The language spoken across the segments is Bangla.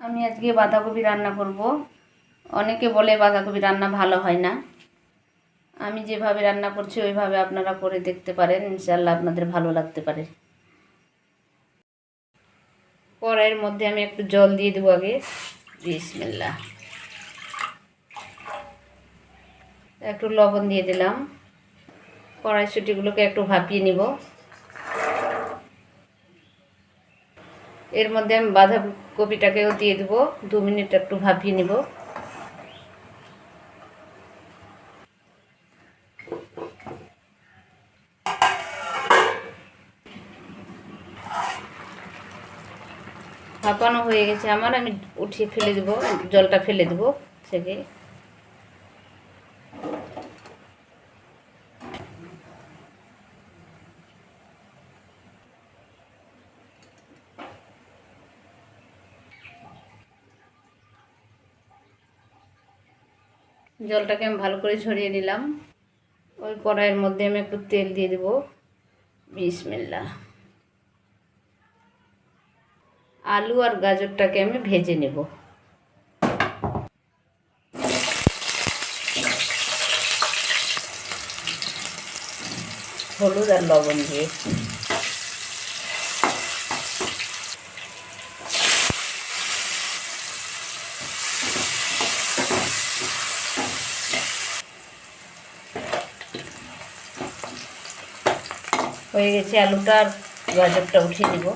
আমি আজকে বাঁধাকপি রান্না করব। অনেকে বলে বাঁধাকপি রান্না ভালো হয় না। আমি যেভাবে রান্না করছি, ওইভাবে আপনারা করে দেখতে পারেন। ইনশাল্লাহ আপনাদের ভালো লাগতে পারে। কড়াইয়ের মধ্যে আমি একটু জল দিয়ে দেবো আগে। বিসমিল্লা একটু লবণ দিয়ে দিলাম। কড়াইশুটিগুলোকে একটু ভাপিয়ে নিব। এর মধ্যে আমি বাঁধাকপিটাকেও দিয়ে দেবো, দু মিনিট একটু ভাপিয়ে নিব। ভাপানো হয়ে গেছে আমার, আমি উঠিয়ে ফেলে দেবো, জলটা ফেলে দেবো থেকে জলটাকে আমি ভালো করে ছড়িয়ে নিলাম। ওই কড়াইয়ের মধ্যে আমি একটু তেল দিয়ে দেবো। বিসমিল্লা আলু আর গাজরটাকে আমি ভেজে নেব। হলুদ আর লবণ দিয়ে। হয়ে গেছে আলুটা আর গাজরটা উঠিয়ে দেব।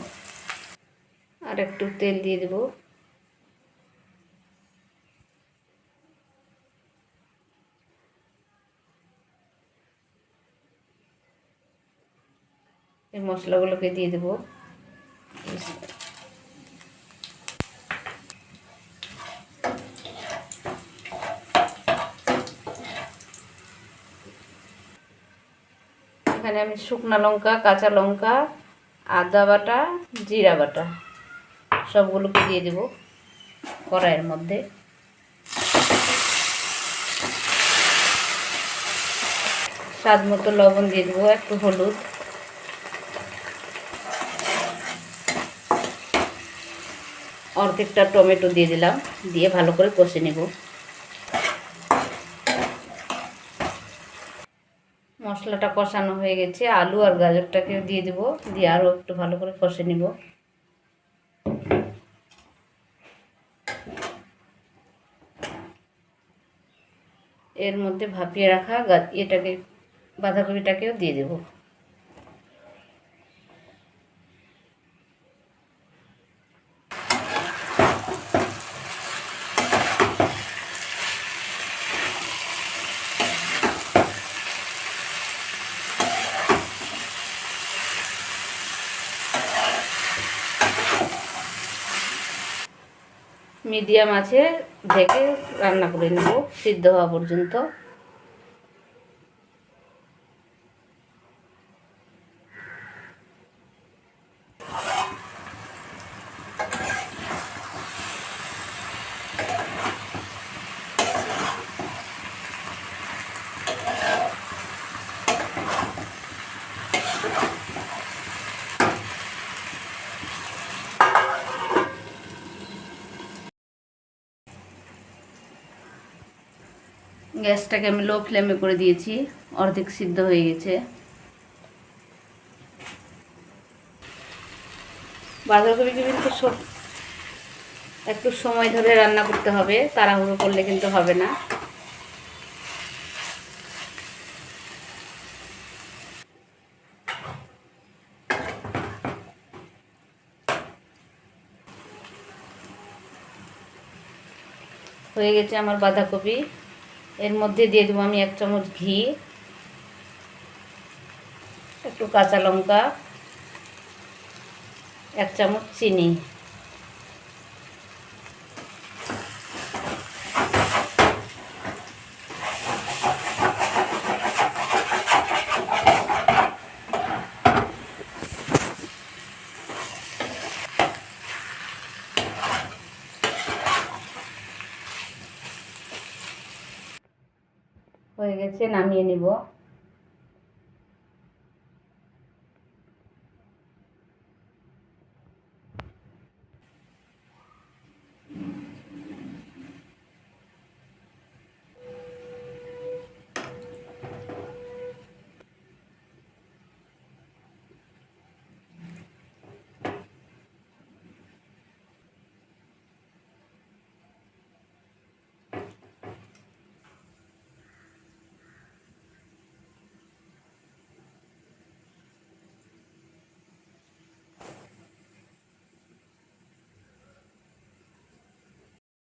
আর একটু তেল দিয়ে দেব। এই মশলাগুলোকে দিয়ে দেব। এখানে আমি শুকনা লঙ্কা, কাঁচা লঙ্কা, আদা বাটা, জিরা বাটা সবগুলোকে দিয়ে দেব কড়াইয়ের মধ্যে। স্বাদ মতো লবণ দিয়ে দেবো, একটু হলুদ। অর্ধেকটা টমেটো দিয়ে দিলাম, দিয়ে ভালো করে কষে নেব। মশলাটা কষানো হয়ে গেছে। আলু আর গাজরটাকে দিয়ে দেব। দিয়ে আরও একটু ভালো করে কষে নিব। এর মধ্যে ভাপিয়ে রাখা গা এটাকে বাঁধাকপিটাকেও দিয়ে দেব। মিডিয়াম আছে ঢেকে রান্না করে নেব সিদ্ধ হওয়া পর্যন্ত। গ্যাসটাকে আমি লো ফ্লেমে করে দিয়েছি, অর্ধেক সিদ্ধ হয়ে গেছে। বাঁধাকপিকে কিন্তু সব একটু সময় ধরে রান্না করতে হবে, তাড়াহুড়ো করলে কিন্তু হবে না। হয়ে গেছে আমার বাঁধাকপি। এর মধ্যে দিয়ে দেবো আমি এক চামচ ঘি একটু কাঁচা লঙ্কা এক চামচ চিনি। হয়ে গেছে নামিয়ে নিব।